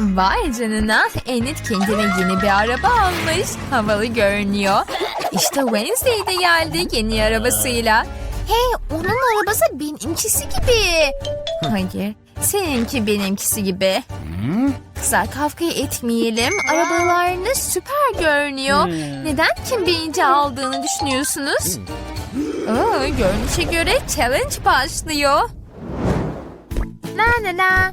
Vay canına Enid kendine yeni bir araba almış. Havalı görünüyor. İşte Wednesday de geldi yeni arabasıyla. Hey onun arabası benimkisi gibi. Hayır seninki benimkisi gibi. Kızlar kavga etmeyelim. Arabalarınız süper görünüyor. Neden kim birinci aldığını düşünüyorsunuz? Aa, görünüşe göre challenge başlıyor. La la la.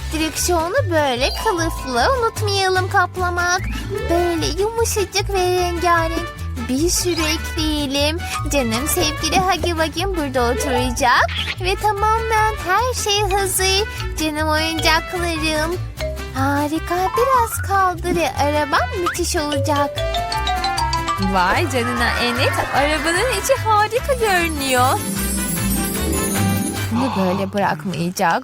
Direksiyonu böyle kılıflı unutmayalım kaplamak. Böyle yumuşacık ve rengarenk bir sürü ekleyelim. Canım sevgili Hagi Vagim burada oturacak. Ve tamamen her şey hazır. Canım oyuncaklarım. Harika biraz kaldı ve arabam müthiş olacak. Vay canına Enet, arabanın içi harika görünüyor. Bunu böyle bırakmayacak.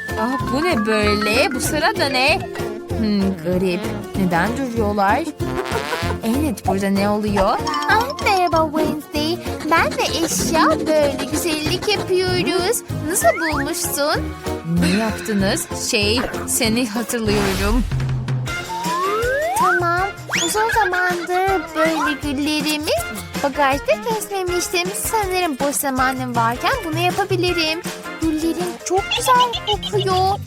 Ah bu ne böyle? Bu sırada ne? Hmm, garip. Neden duruyorlar? Evet burada ne oluyor? Ah, merhaba Wednesday. Ben de eşya böyle güzellik yapıyoruz. Nasıl bulmuşsun? Ne yaptınız? Şey seni hatırlıyorum. tamam. Uzun zamandır böyle güllerimi bagajda kesmemiştim. Sanırım boş zamanım varken bunu yapabilirim. Güllerim çok güzel kokuyor.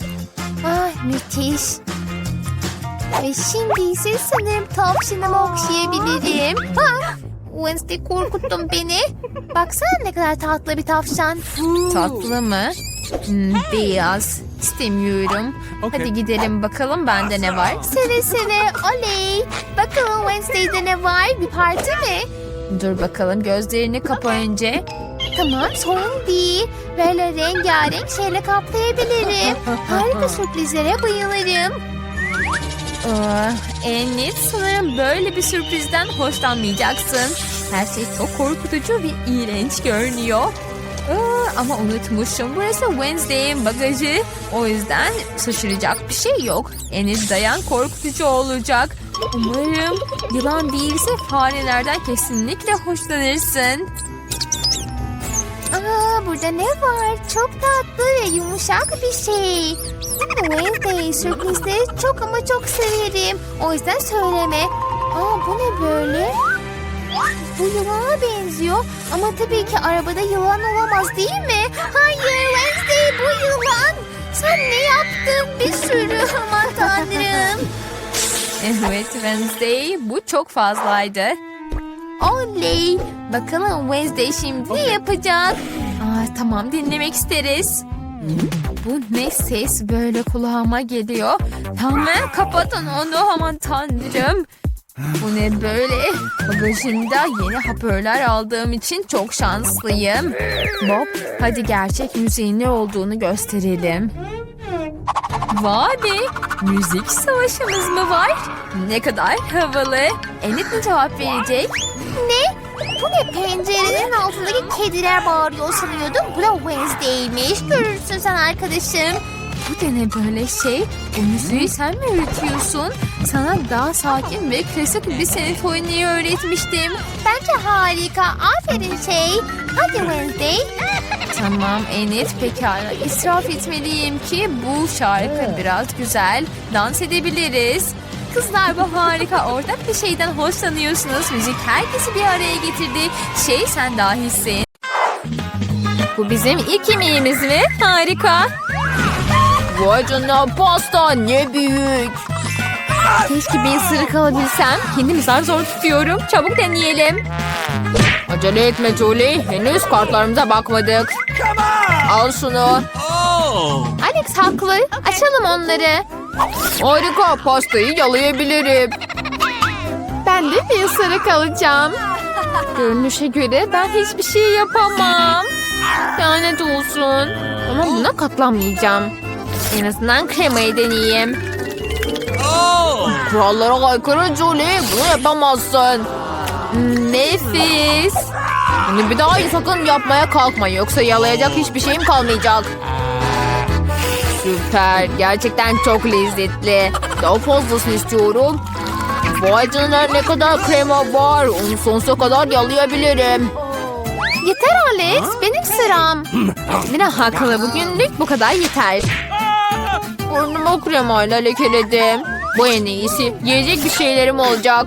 Ah müthiş. Ve şimdi ise sanırım tavşanımı okşayabilirim. Ah, Wednesday korkuttun beni. Baksana ne kadar tatlı bir tavşan. Tatlı mı? Hmm, beyaz. İstemiyorum. Hadi gidelim bakalım bende ne var. Seve seve oley. Bakalım Wednesday'de ne var? Bir parti mi? Dur bakalım gözlerini kapa önce. Tamam sorun değil. Böyle rengarenk şeyle kaplayabilirim. Harika sürprizlere bayılırım. Aa, Enlit sanırım böyle bir sürprizden hoşlanmayacaksın. Her şey çok korkutucu ve iğrenç görünüyor. Aa, ama unutmuşum burası Wednesday'in bagajı. O yüzden şaşıracak bir şey yok. Enlit dayan korkutucu olacak. Umarım yılan değilse farelerden kesinlikle hoşlanırsın. Aa, burada ne var? Çok tatlı ve yumuşak bir şey. Wednesday sürprizleri çok ama çok severim. O yüzden söyleme. Aa, bu ne böyle? Bu yılana benziyor ama tabii ki arabada yılan olamaz değil mi? Hayır Wednesday bu yılan. Sen ne yaptın bir sürü aman tanrım. Evet Wednesday bu çok fazlaydı. Oley. Bakalım Wednesday şimdi ne yapacak? Aa, tamam dinlemek isteriz. Bu ne ses böyle kulağıma geliyor. Tamam kapatın onu aman tanrım. Bu ne böyle? Bagajımda yeni hoparlör aldığım için çok şanslıyım. Bob hadi gerçek müziğin ne olduğunu gösterelim. Vay be! Müzik savaşımız mı var? Ne kadar havalı. Enid mi cevap verecek? Ne? Bu ne pencerenin altındaki kediler bağırıyor sanıyordum. Bu da Wednesday'miş. Görürsün sen arkadaşım. Bu da ne böyle şey? Bu müziği sen mi öğretiyorsun? Sana daha sakin ve klasik bir senfoniyi öğretmiştim. Bence harika. Aferin şey. Hadi Wednesday. Tamam Enid pekala israf etmeliyim ki bu şarkı biraz güzel. Dans edebiliriz. Kızlar bu harika. Ortak bir şeyden hoşlanıyorsunuz. Müzik herkesi bir araya getirdi. Şey sen dahisin. Bu bizim ilk yemeğimiz mi? Harika. Vay canına pasta ne büyük. Keşke bir ısırık alabilsem. Kendimi zar zor tutuyorum. Çabuk deneyelim. Acele etme Julie. Henüz kartlarımıza bakmadık. Al şunu. Alex haklı. Açalım onları. Harika pastayı yalayabilirim. Ben de bir ısırık alacağım. Görünüşe göre ben hiçbir şey yapamam. Lanet olsun. Ama buna katlanmayacağım. En azından kremayı deneyeyim. Kurallara aykırı Julie. Bunu yapamazsın. Nefis. Bunu bir daha sakın yapmaya kalkma. Yoksa yalayacak hiçbir şeyim kalmayacak. Süper. Gerçekten çok lezzetli. Daha fazlasını istiyorum. Vay canına ne kadar krema var. Onu sonsuza kadar yalayabilirim. Yeter Alex. Benim sıram. Mira haklı. Bugünlük bu kadar yeter. Burnumu kremayla lekeledim. Bu en iyisi. Yiyecek bir şeylerim olacak.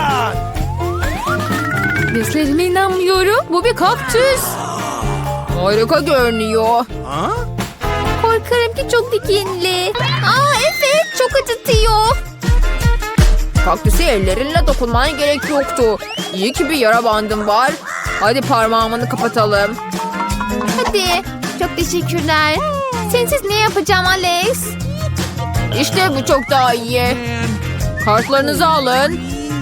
Gözlerime inanmıyorum. Bu bir kaktüs. Harika görünüyor. Korkarım ki çok dikenli. Aa evet çok acıtıyor. Kaktüse ellerinle dokunman gerek yoktu. İyi ki bir yara bandım var. Hadi parmağımını kapatalım. Hadi. Çok teşekkürler. Sensiz ne yapacağım Alex? İşte bu çok daha iyi. Kartlarınızı alın.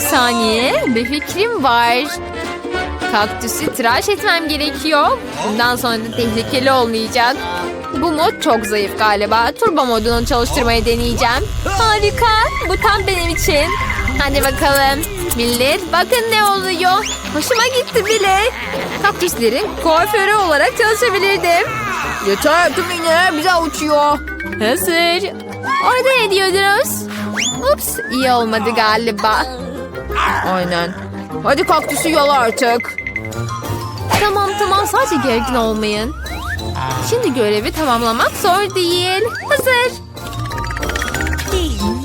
Bir saniye. Bir fikrim var. Kaktüsü tıraş etmem gerekiyor. Bundan sonra da tehlikeli olmayacak. Bu mod çok zayıf galiba. Turbo modunu çalıştırmayı deneyeceğim. Harika. Bu tam benim için. Hadi bakalım. Millet bakın ne oluyor. Hoşuma gitti bile. Kaktüslerin kuaförü olarak çalışabilirdim. Yeter tüm iğneler bize uçuyor. Hazır. Orada ne diyordunuz? Ups iyi olmadı galiba. Aynen. Hadi kaktüsü yala artık. Tamam tamam sadece gergin olmayın. Şimdi görevi tamamlamak zor değil. Hazır.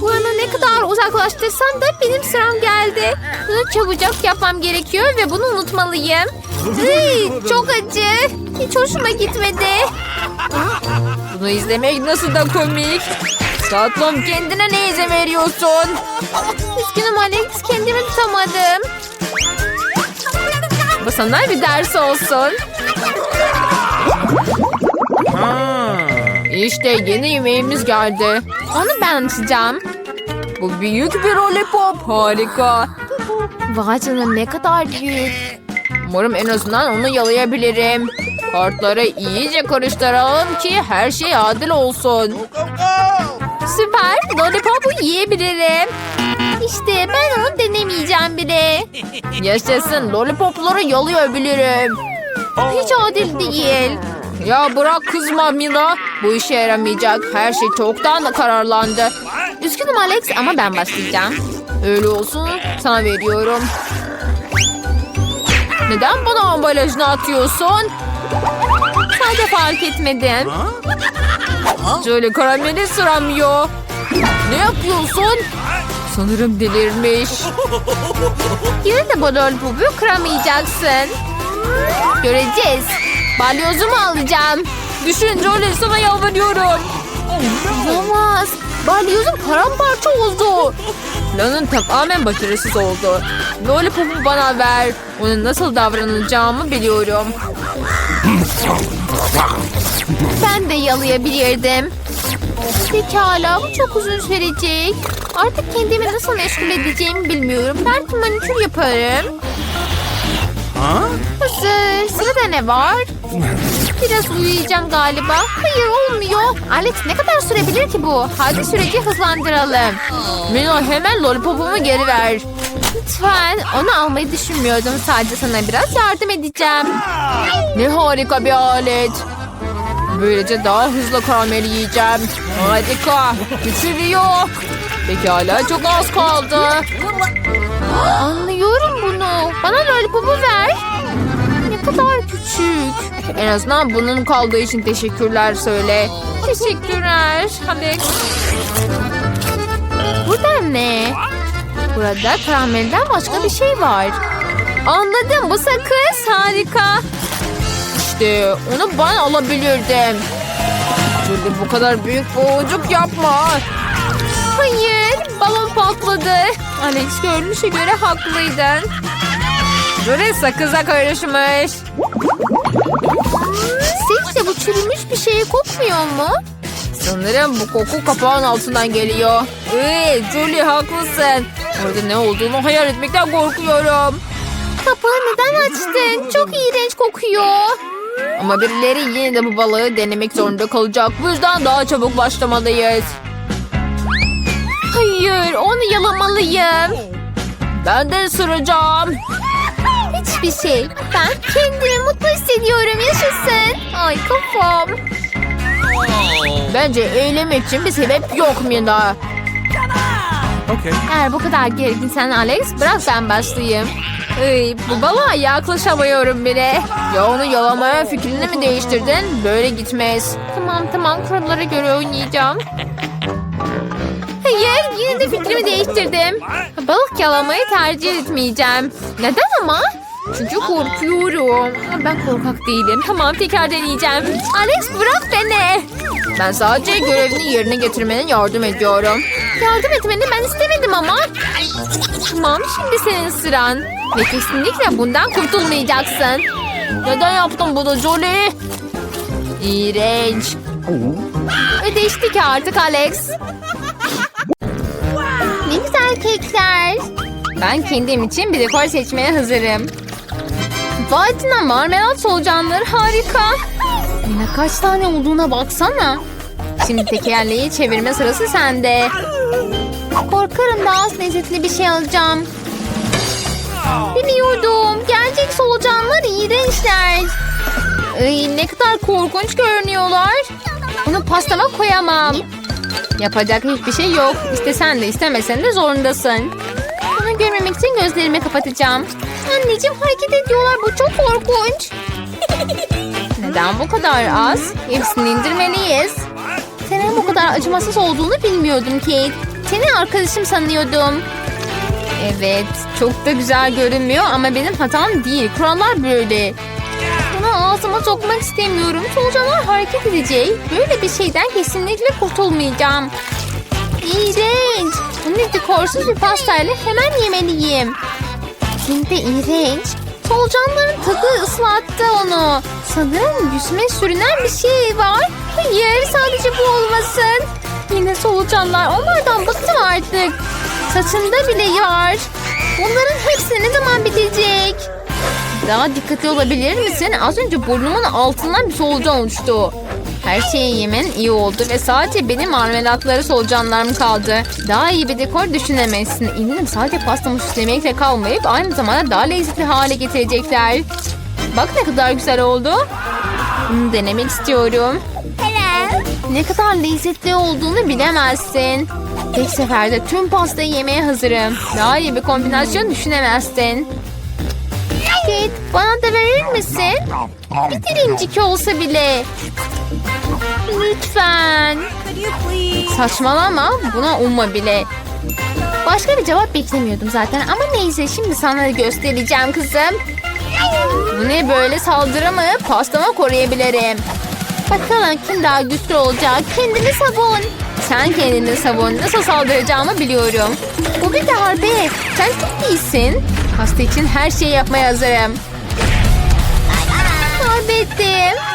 Bu yana ne kadar uzaklaştırsam da benim sıram geldi. Bunu çabucak yapmam gerekiyor ve bunu unutmalıyım. Iy, çok acı. Hiç hoşuma gitmedi. Bunu izlemek nasıl da komik. Tatlım kendine ne izin veriyorsun? Üzgünüm Alex kendimi tutamadım. Bu sana bir ders olsun. İşte yeni yemeğimiz geldi. Onu ben açacağım. Bu büyük bir lollipop. Harika. Vay canına ne kadar büyük. Umarım en azından onu yalayabilirim. Kartları iyice karıştıralım ki her şey adil olsun. Süper. Lollipop'u yiyebilirim. İşte ben onu denemeyeceğim bile. Yaşasın lollipopları yalayabilirim. Hiç adil değil. Ya bırak kızma Mila. Bu işe yaramayacak. Her şey çoktan da kararlandı. Üzgünüm Alex ama ben başlayacağım. Öyle olsun sana veriyorum. Neden bana ambalajını atıyorsun? Sadece fark etmedim. Şöyle karameli sıramıyor. Ne yapıyorsun? Sanırım delirmiş. Yine de bu lollipopu kıramayacaksın. Göreceğiz. Balyozumu alacağım. Düşün Jolie sana yalvarıyorum. Olamaz. Balyozum paramparça oldu. Planın tamamen başarısız oldu. Lollipop'u bana ver. Onun nasıl davranacağımı biliyorum. Ben de yalayabilirdim. Pekala bu çok uzun sürecek. Artık kendimi nasıl meşgul edeceğimi bilmiyorum. Belki manikür yaparım. Hazır. Sırada ne var? Biraz uyuyacağım galiba. Hayır olmuyor. Alex ne kadar sürebilir ki bu? Hadi süreci hızlandıralım. Mila hemen lollipopumu geri ver. Lütfen. Onu almayı düşünmüyordum. Sadece sana biraz yardım edeceğim. Ne harika bir alet. Böylece daha hızlı karamel yiyeceğim. Harika. Bitiriyor. Pekala çok az kaldı. Anlıyorum bunu. Bana lollipopu ver. Ne kadar küçük. En azından bunun kaldığı için teşekkürler söyle. Teşekkürler Alex. Burada ne? Burada karamelden başka bir şey var. Anladım bu sakız harika. İşte onu ben alabilirdim. Julie bu kadar büyük boğucuk yapma. Hayır balon patladı. Alex görünüşe göre haklıydın. Julie sakıza karışmış. Sizce bu çürümüş bir şey kokmuyor mu? Sanırım bu koku kapağın altından geliyor. Ee, Julie haklısın. Orada ne olduğunu hayal etmekten korkuyorum. Kapağı neden açtın? Çok iğrenç kokuyor. Ama birileri yine de bu balığı denemek zorunda kalacak. Bu yüzden daha çabuk başlamalıyız. Hayır onu yalamalıyım. Ben de ısıracağım. Hiçbir şey. Ben kendimi mutlu hissediyorum. Yaşasın. Ay kafam. Bence eğlenmek için bir sebep yok Mina. Okay. Eğer bu kadar gerginsen Alex bırak ben başlayayım. Ay, bu balığa yaklaşamıyorum bile. Ya onu yalamaya fikrini mi değiştirdin? Böyle gitmez. Tamam tamam kurallara göre oynayacağım. Hayır yine de fikrimi değiştirdim. Balık yalamayı tercih etmeyeceğim. Neden ama? Çünkü korkuyorum. Ben korkak değilim. Tamam tekrar deneyeceğim. Alex bırak beni. Ben sadece görevini yerine getirmene yardım ediyorum. Yardım etmeni ben istemedim ama. Tamam şimdi senin sıran. Ve kesinlikle bundan kurtulmayacaksın. Neden yaptın bunu Jolie? İğrenç. Ödeştik artık Alex. Ne güzel kekler. Ben kendim için bir dekor seçmeye hazırım. Vay canına marmelat solucanları harika. Yine kaç tane olduğuna baksana. Şimdi tekerleği çevirme sırası sende. Korkarım daha az lezzetli bir şey alacağım. Biliyordum. Gerçek solucanlar iğrençler. Ay, ne kadar korkunç görünüyorlar. Bunu pastama koyamam. Yapacak hiçbir şey yok. İstesen de istemesen de zorundasın. Bunu görmemek için gözlerimi kapatacağım. Anneciğim hareket ediyorlar. Bu çok korkunç. Neden bu kadar az? Hepsini indirmeliyiz. Senin bu kadar acımasız olduğunu bilmiyordum Kate. Seni arkadaşım sanıyordum. Evet, çok da güzel görünmüyor ama benim hatam değil. Kurallar böyle. Bunu ağzıma sokmak istemiyorum. Solucanlar hareket edecek. Böyle bir şeyden kesinlikle kurtulmayacağım. İğrenç. Bunu dekorsuz bir pastayla hemen yemeliyim. De iğrenç. Solucanların tadı ıslattı onu. Sanırım yüzüme sürünen bir şey var. Hayır sadece bu olmasın. Yine solucanlar. Onlardan bıktım artık. Saçımda bile var. Bunların hepsi ne zaman bitecek? Daha dikkatli olabilir misin? Az önce burnumun altından bir solucan uçtu. Her şeyi yemen iyi oldu ve sadece benim marmelatları solucanlarım kaldı. Daha iyi bir dekor düşünemezsin. Eminim sadece pastamı süslemekle kalmayıp aynı zamanda daha lezzetli hale getirecekler. Bak ne kadar güzel oldu. Bunu denemek istiyorum. Ne kadar lezzetli olduğunu bilemezsin. Tek seferde tüm pastayı yemeye hazırım. Daha iyi bir kombinasyon düşünemezsin. Kate bana da verir misin? Bir dilimcik olsa bile. Lütfen. Saçmalama buna umma bile. Başka bir cevap beklemiyordum zaten ama neyse şimdi sana göstereceğim kızım. Bu ne böyle saldırı mı? Pastama koruyabilirim. Bakalım kim daha güçlü olacak. Kendini savun. Sen kendini savun. Nasıl saldıracağımı biliyorum. Bu bir darbe. Sen çok iyisin. Pasta için her şeyi yapmaya hazırım. Kaybettim.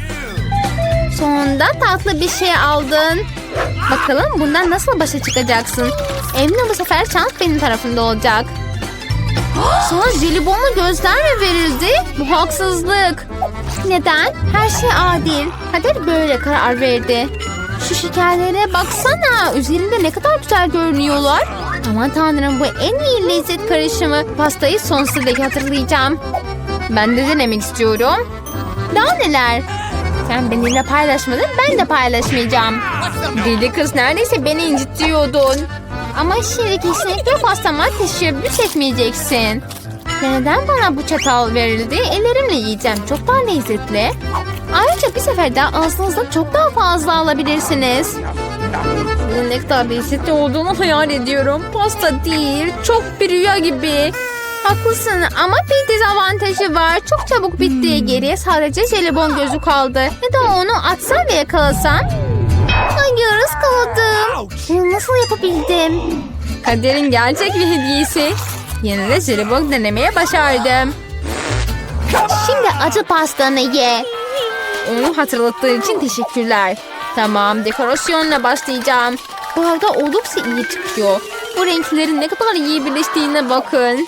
Sonunda tatlı bir şey aldın. Bakalım bundan nasıl başa çıkacaksın? Eminim bu sefer şans benim tarafımda olacak. Sana jelibonlu gözler mi verildi? Bu haksızlık. Neden? Her şey adil. Kader böyle karar verdi. Şu şekerlere baksana. Üzerinde ne kadar güzel görünüyorlar. Aman tanrım bu en iyi lezzet karışımı. Pastayı sonsuza hatırlayacağım. Ben de denemek istiyorum. Daha neler? Sen benimle paylaşmadın ben de paylaşmayacağım. Deli kız neredeyse beni incitiyordun. Ama şimdi kesinlikle pastama teşebbüs etmeyeceksin. Neden bana bu çatal verildi? Ellerimle yiyeceğim. Çok daha lezzetli. Ayrıca bir seferde ağzınızda çok daha fazla alabilirsiniz. Ne kadar lezzetli olduğunu hayal ediyorum. Pasta değil, çok bir rüya gibi. Haklısın ama bir dezavantajı var. Çok çabuk bitti. Geriye sadece jelibon gözü kaldı. Ya da onu atsan ve yakalasam. Hayır ıskaladım. Bunu nasıl yapabildim? Kaderin gerçek bir hediyesi. Yine de jelibon denemeye başardım. Şimdi acı pastanı ye. Onu hatırlattığın için teşekkürler. Tamam dekorasyonla başlayacağım. Bu arada oldukça iyi çıkıyor. Bu renklerin ne kadar iyi birleştiğine bakın.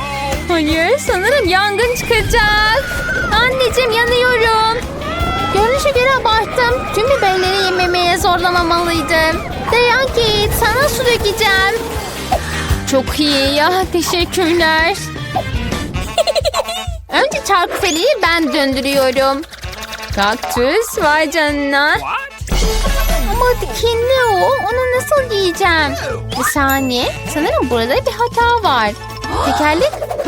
Hayır sanırım yangın çıkacak. Anneciğim yanıyorum. Görünüşe göre abarttım. Tüm biberleri yememeye zorlamamalıydım. Dayan git sana su dökeceğim. Çok iyi ya teşekkürler. Önce çarkıfeliği ben döndürüyorum. Kaktüs vay canına. Ama dikenli o. Onu nasıl giyeceğim? Bir saniye. Sanırım burada bir hata var. Tekerlek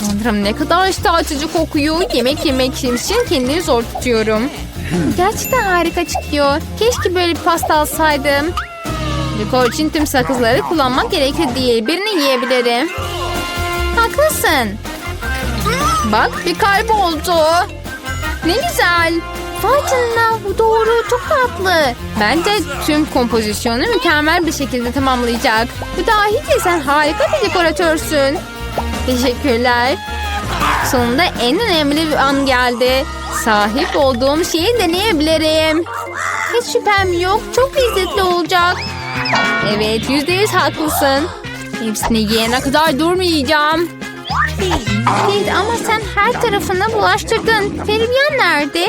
Tanrım ne kadar iştah açıcı kokuyor. Yemek yemek için kendimi zor tutuyorum. Gerçekten harika çıkıyor. Keşke böyle bir pasta alsaydım. Dekor için tüm sakızları kullanmak gerekli değil. Birini yiyebilirim. Haklısın. Bak bir kalp oldu. Ne güzel. Vay canına bu doğru çok tatlı. Bence tüm kompozisyonu mükemmel bir şekilde tamamlayacak. Bu dahice sen harika bir dekoratörsün. Teşekkürler. Sonunda en önemli bir an geldi. Sahip olduğum şeyi deneyebilirim. Hiç şüphem yok. Çok lezzetli olacak. Evet yüzde yüz haklısın. Hepsini yiyene kadar durmayacağım. Değil ama sen her tarafına bulaştırdın. Feribyan nerede?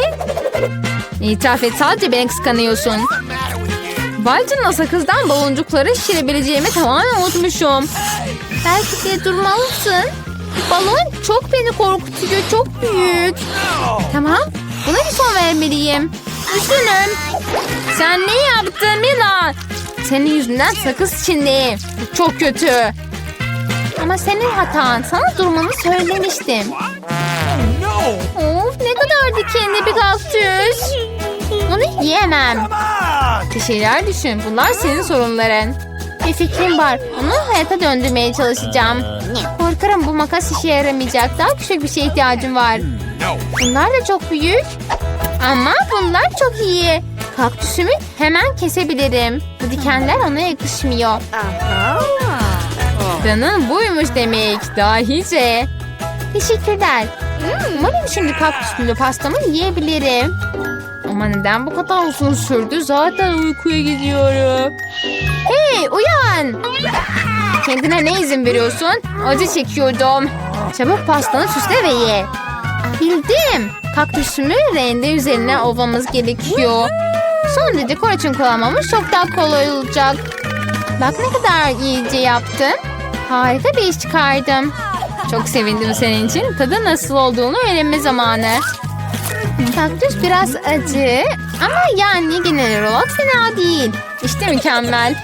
İtiraf et sadece beni kıskanıyorsun. Balcın'la sakızdan baloncukları şişirebileceğimi tamamen unutmuşum. Belki de durmalısın. Balon çok beni korkutuyor. Çok büyük. Tamam. Buna bir son vermeliyim. Üzgünüm. Sen ne yaptın Mila? Senin yüzünden sakız. Bu çok kötü. Ama senin hatan. Sana durmanı söylemiştim. Of ne kadar dikenli bir kaktüs. Onu yiyemem. Bir şeyler düşün. Bunlar senin sorunların. Bir fikrim var. Onu hayata döndürmeye çalışacağım. Korkarım bu makas işe yaramayacak. Daha küçük bir şeye ihtiyacım var. Bunlar da çok büyük. Ama bunlar çok iyi. Kaktüsümü hemen kesebilirim. Bu dikenler ona yakışmıyor. Planın buymuş demek. Dahice. Teşekkürler. Umarım şimdi kaktüslü pastamı yiyebilirim. Ama neden bu kadar uzun sürdü? Zaten uykuya gidiyorum. Hey uyan. Kendine ne izin veriyorsun? Acı çekiyordum. Çabuk pastanı süsle ve ye. Bildim. Kaktüsümü rende üzerine ovamız gerekiyor. Sonra dekor için kullanmamız çok daha kolay olacak. Bak ne kadar iyice yaptım. Harika bir iş çıkardım. Çok sevindim senin için. Tadı nasıl olduğunu öğrenme zamanı. Kaktüs biraz acı ama yani genel olarak fena değil. İşte mükemmel.